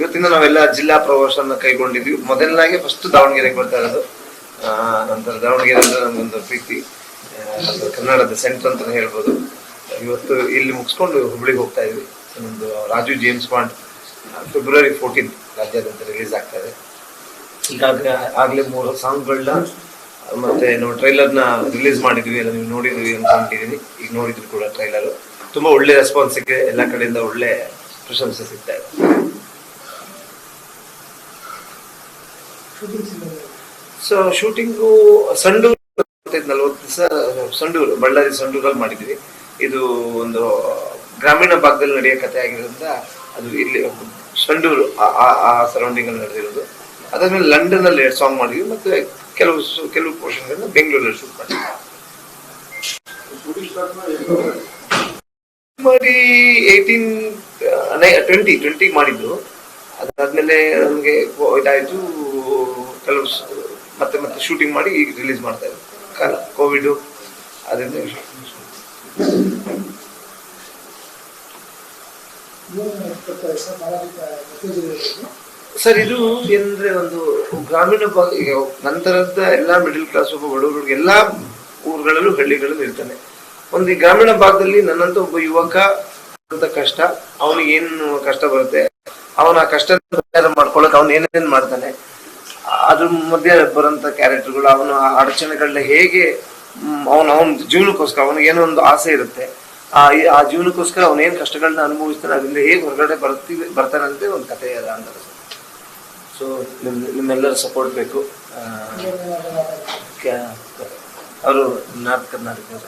ಇವತ್ತಿಂದ ನಾವೆಲ್ಲ ಜಿಲ್ಲಾ ಪ್ರವಾಸನ ಕೈಗೊಂಡಿದ್ವಿ. ಮೊದಲನಾಗಿ ಫಸ್ಟ್ ದಾವಣಗೆರೆಗೆ ಬರ್ತಾ ಇರೋದು. ನಂತರ ದಾವಣಗೆರೆ ಅಂದ್ರೆ ನಮ್ಗೊಂದು ಪ್ರೀತಿ. ಕನ್ನಡದ ಸೆಂಟರ್ ಅಂತ ಹೇಳ್ಬೋದು. ಇವತ್ತು ಇಲ್ಲಿ ಮುಗಿಸ್ಕೊಂಡು ಹುಬ್ಳಿಗೆ ಹೋಗ್ತಾ ಇದ್ವಿ. ನಮ್ದು Raju James Bond February fourteen ರಾಜ್ಯಾದ್ಯಂತ ರಿಲೀಸ್ ಆಗ್ತಾ ಇದೆ. ಈಗಾಗಲೇ ಆಗ್ಲೇ ಮೂರು ಸಾಂಗ್ಗಳನ್ನ, ಮತ್ತೆ ನಾವು ಟ್ರೈಲರ್ನ ರಿಲೀಸ್ ಮಾಡಿದ್ವಿ. ಎಲ್ಲ ನೀವು ನೋಡಿದ್ವಿ ಅನ್ಕೊಂಡಿದೀನಿ ಈಗ ನೋಡಿದ್ರು ಕೂಡ ಟ್ರೈಲರ್ ತುಂಬಾ ಒಳ್ಳೆ ರೆಸ್ಪಾನ್ಸ್ ಸಿಕ್ಕೆ ಎಲ್ಲ ಕಡೆಯಿಂದ ಒಳ್ಳೆ ಪ್ರಶಂಸೆ ಸಿಗ್ತಾ ಇದೆ ಸೊ ಶೂಟಿಂಗು ಸಂಡೂರು ನಲ್ವತ್ತು ದಿವಸ ಸಂಡೂರು ಬಳ್ಳಾರಿ ಸಂಡೂರಲ್ಲಿ ಮಾಡಿದ್ವಿ ಇದು ಒಂದು ಗ್ರಾಮೀಣ ಭಾಗದಲ್ಲಿ ನಡೆಯೋ ಕಥೆ ಆಗಿರೋದ್ರಿಂದ ಅದು ಇಲ್ಲಿ ಸಂಡೂರು ಆ- ಸರೌಂಡಿಂಗ್ ಅಲ್ಲಿ ನಡೆದಿರೋದು. ಅದಾದ್ಮೇಲೆ ಲಂಡನ್ ಅಲ್ಲಿ ಎರಡು ಸಾಂಗ್ ಮಾಡಿದ್ವಿ ಮತ್ತೆ ಕೆಲವು ಕೆಲವು ಪೋರ್ಷನ್ಗಳನ್ನ ಬೆಂಗಳೂರಲ್ಲಿ ಶೂಟ್ ಮಾಡಿದ್ವಿ. ಮಾಡಿ ಏಯ್ಟೀನ್ ಟ್ವೆಂಟಿ ಟ್ವೆಂಟಿ ಮಾಡಿದ್ದು. ಅದಾದ್ಮೇಲೆ ನಮಗೆ ಇದಾಯಿತು, ಕೆಲವು ಮತ್ತೆ ಮತ್ತೆ ಶೂಟಿಂಗ್ ಮಾಡಿ ರಿಲೀಸ್ ಮಾಡ್ತಾ ಇದ್ದೆ ಕಾಲ ಕೋವಿಡ್ ಅದರಿಂದ ಸರ್, ಇದು ಏನಂದ್ರೆ ಒಂದು ಗ್ರಾಮೀಣ ಭಾಗ ನಂತರದ ಎಲ್ಲ ಮಿಡಿಲ್ ಕ್ಲಾಸ್ ಒಬ್ಬ ಬಡವರು ಎಲ್ಲಾ ಊರುಗಳಲ್ಲೂ ಹಳ್ಳಿಗಳಲ್ಲೂ ಇರ್ತಾನೆ. ಒಂದು ಗ್ರಾಮೀಣ ಭಾಗದಲ್ಲಿ ನನ್ನಂತ ಒಬ್ಬ ಯುವಕ ಅಂತ ಕಷ್ಟ ಅವನಿಗೆ ಏನು ಕಷ್ಟ ಬರುತ್ತೆ? ಅವನ ಆ ಕಷ್ಟ ಮಾಡ್ಕೊಳಕ್ ಅವನ್ ಏನೇನ್ ಮಾಡ್ತಾನೆ? ಅದ್ರ ಮಧ್ಯೆ ಬರುವಂತ ಕ್ಯಾರೆಕ್ಟರ್ಗಳು ಅವನ ಅಡಚಣೆಗಳನ್ನ ಹೇಗೆ ಅವನ ಅವನ ಜೀವನಕ್ಕೋಸ್ಕರ ಅವನಿಗೆ ಏನೋ ಒಂದು ಆಸೆ ಇರುತ್ತೆ. ಆ ಆ ಜೀವನಕ್ಕೋಸ್ಕರ ಅವನ ಏನ್ ಕಷ್ಟಗಳನ್ನ ಅನುಭವಿಸ್ತಾನೆ ಅದರಿಂದ ಹೇಗೆ ಹೊರಗಡೆ ಬರ್ತೀವಿ ಬರ್ತಾನಂತೆ ಒಂದು ಕಥೆ ಅದ ಅಂತ ಸೊ ನಿಮ್ ನಿಮ್ಮೆಲ್ಲರ ಸಪೋರ್ಟ್ ಬೇಕು. ಅವರು ನಾರ್ತ್ ಕರ್ನಾಟಕ